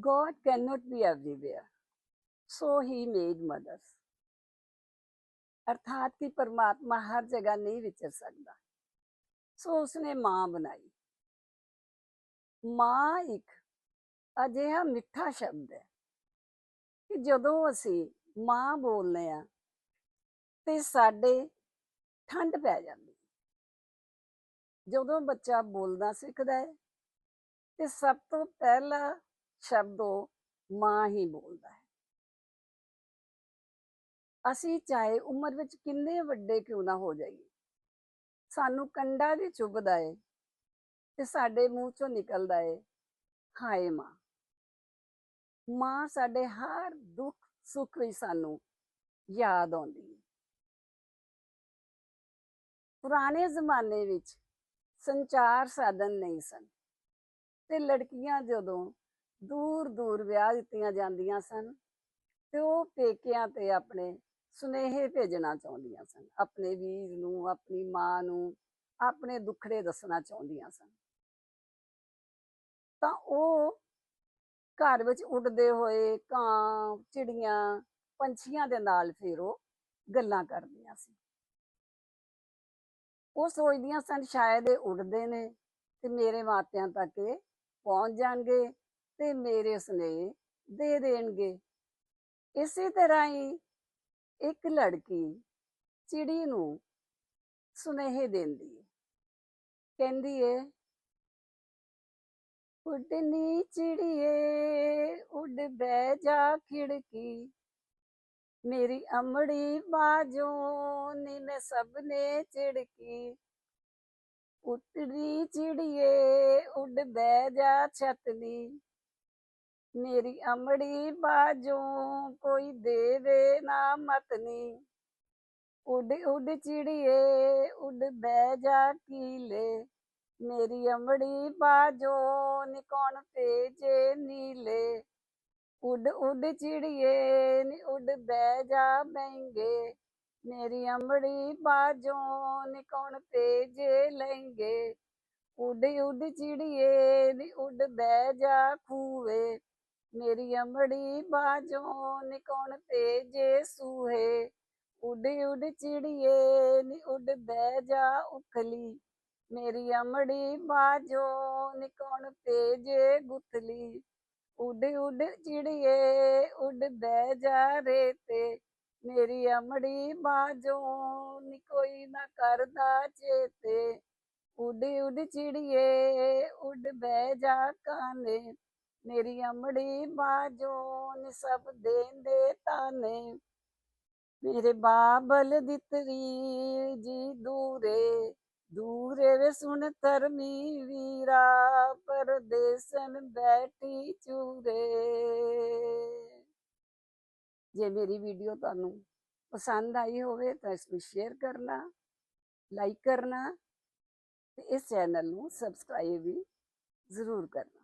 God cannot be everywhere. So he made mothers. ਅਰਥਾਤ ਕਿ ਪਰਮਾਤਮਾ ਹਰ ਜਗ੍ਹਾ ਨਹੀਂ ਵਿਚਰ ਸਕਦਾ ਸੋ ਉਸਨੇ ਮਾਂ ਬਣਾਈ ਮਾਂ ਇੱਕ ਅਜਿਹਾ ਮਿੱਠਾ ਸ਼ਬਦ ਹੈ ਕਿ ਜਦੋਂ ਅਸੀਂ ਮਾਂ ਬੋਲਦੇ ਆ ਤੇ ਸਾਡੇ ਠੰਡ ਪੈ ਜਾਂਦੀ ਜਦੋਂ ਬੱਚਾ ਬੋਲਣਾ ਸਿੱਖਦਾ ਹੈ, ਤੇ ਸਭ ਤੋਂ ਪਹਿਲਾਂ ਸ਼ਬਦ ਉਹ ਮਾਂ ਹੀ ਬੋਲਦਾ ਹੈ। ਅਸੀਂ ਚਾਹੇ ਉਮਰ ਵਿੱਚ ਕਿੰਨੇ ਵੱਡੇ ਕਿਉਂ ਨਾ ਹੋ ਜਾਈਏ। ਸਾਨੂੰ ਕੰਡਾ ਵੀ ਚੁੱਭਦਾ ਏ ਤੇ ਸਾਡੇ ਮੂੰਹ ਚੋਂ ਨਿਕਲਦਾ ਏ, ਹਾਏ ਮਾਂ। ਮਾਂ ਸਾਡੇ ਹਰ ਦੁੱਖ, ਸੁੱਖ ਵਿੱਚ ਸਾਨੂੰ ਯਾਦ ਆਉਂਦੀ ਹੈ ਪੁਰਾਣੇ ਜ਼ਮਾਨੇ ਵਿੱਚ ਸੰਚਾਰ ਸਾਧਨ ਨਹੀਂ ਸਨ ਤੇ ਲੜਕੀਆਂ ਜਦੋਂ ਦੂਰ ਦੂਰ ਵਿਆਹ ਦਿੱਤੀਆਂ ਜਾਂਦੀਆਂ ਸਨ ਤੇ ਉਹ ਪੇਕਿਆਂ ਤੇ ਆਪਣੇ ਸੁਨੇਹੇ ਭੇਜਣਾ ਚਾਹੁੰਦੀਆਂ ਸਨ, ਆਪਣੇ ਵੀਰ ਨੂੰ, ਆਪਣੀ ਮਾਂ ਨੂੰ, ਆਪਣੇ ਦੁੱਖੜੇ ਦੱਸਣਾ ਚਾਹੁੰਦੀਆਂ ਸਨ। ਤਾਂ ਉਹ ਘਰ ਵਿੱਚ ਉੱਡਦੇ ਹੋਏ ਕਾਂ ਚਿੜੀਆਂ, ਪੰਛੀਆਂ ਦੇ ਨਾਲ ਫਿਰ ਉਹ ਗੱਲਾਂ ਕਰਦੀਆਂ ਸੀ। ਉਹ ਸੋਚਦੀਆਂ ਸਨ, ਸ਼ਾਇਦ ਇਹ ਉੱਡਦੇ ਨੇ ਤੇ ਮੇਰੇ ਮਾਪਿਆਂ ਤੱਕ ਇਹ ਪਹੁੰਚ ਜਾਣਗੇ ਤੇ ਮੇਰੇ ਸੁਨੇਹੇ ਦੇ ਦੇਣਗੇ। ਇਸੇ ਤਰ੍ਹਾਂ ਹੀ ਇੱਕ ਲੜਕੀ ਚਿੜੀ ਨੂੰ ਸੁਨੇਹੇ ਦਿੰਦੀ ਹੈ। ਕਹਿੰਦੀ ਹੈ ਉੱਡਨੀ ਚਿੜੀਏ, ਉੱਡ ਬਹਿ ਜਾ ਖਿੜਕੀ। ਮੇਰੀ ਅਮੜੀ ਬਾਜੋਂ ਨੀ ਮੈਂ ਸਭ ਨੇ ਚਿੜਕੀ ਉੱਡਦੀ ਚਿੜੀਏ, ਉੱਡ ਬਹਿ ਜਾ ਛਤਨੀ ਮੇਰੀ ਅਮੜੀ ਬਾਜੋਂ ਕੋਈ ਦੇਵੇ ਨਾ ਮਤਨੀ। ਉੱਡ ਉੱਡ ਚਿੜੀਏ, ਉੱਡ ਬਹਿ ਜਾ ਕੀਲੇ। ਮੇਰੀ ਅਮੜੀ ਬਾਜੋਂ ਨੀ ਭੇਜੇ ਨੀਲੇ। ਉੱਡ ਉੱਡ ਚਿੜੀਏ, ਨੀ ਉੱਡ ਬਹਿ ਜਾ ਬੈਂਗੇ ਮੇਰੀ ਅਮੜੀ ਬਾਜੋਂ ਨੀ ਕੌਣ ਭੇਜੇ ਲਹਿੰਗੇ। ਉੱਡ ਉੱਡ ਚਿੜੀਏ, ਨੀ ਉੱਡ ਬਹਿ ਜਾ ਖੂਵੇ ਮੇਰੀ ਅਮੜੀ ਬਾਜੋਂ ਨਿਕੋਣ ਕੌਣ ਭੇਜੇ ਸੂਹੇ। ਉੱਡ ਉੱਡ ਚਿੜੀਏ, ਨੀ ਉੱਡ ਬਹਿ ਜਾ ਉਖਲੀ ਮੇਰੀ ਅਮੜੀ ਬਾਜੋਂ ਨੀ ਕੌਣ ਭੇਜੇ ਗੁਥਲੀ। ਉੱਡ ਉੱਡ ਚਿੜੀਏ, ਉੱਡ ਬਹਿ ਜਾ ਰੇ ਤੇ ਮੇਰੀ ਅਮੜੀ ਬਾਜੋਂ ਨੀ ਕੋਈ ਨਾ ਕਰਦਾ ਚੇਤੇ। ਉੱਡ ਉੱਡ ਚਿੜੀਏ, ਉੱਡ ਬਹਿ ਜਾ ਕਾਨੇ। ਮੇਰੀ ਅਮੜੀ ਬਾਜੋਂ ਸਭ ਦੇਂਦੇ ਤਾਨੇ। ਮੇਰੇ ਬਾਬਲ ਦਿੱਤਰੀ ਜੀ ਦੂਰੇ ਦੂਰੇ ਵੇ ਸੁਣ ਧਰਮੀ ਵੀਰਾ, ਪਰਦੇਸਨ ਬੈਠੀ ਚੂਰੇ। ਜੇ ਮੇਰੀ ਵੀਡੀਓ ਤੁਹਾਨੂੰ ਪਸੰਦ ਆਈ ਹੋਵੇ ਤਾਂ ਇਸ ਨੂੰ ਸ਼ੇਅਰ ਕਰਨਾ, ਲਾਈਕ ਕਰਨਾ ਤੇ ਇਸ ਚੈਨਲ ਨੂੰ ਸਬਸਕ੍ਰਾਈਬ ਵੀ ਜ਼ਰੂਰ ਕਰਨਾ।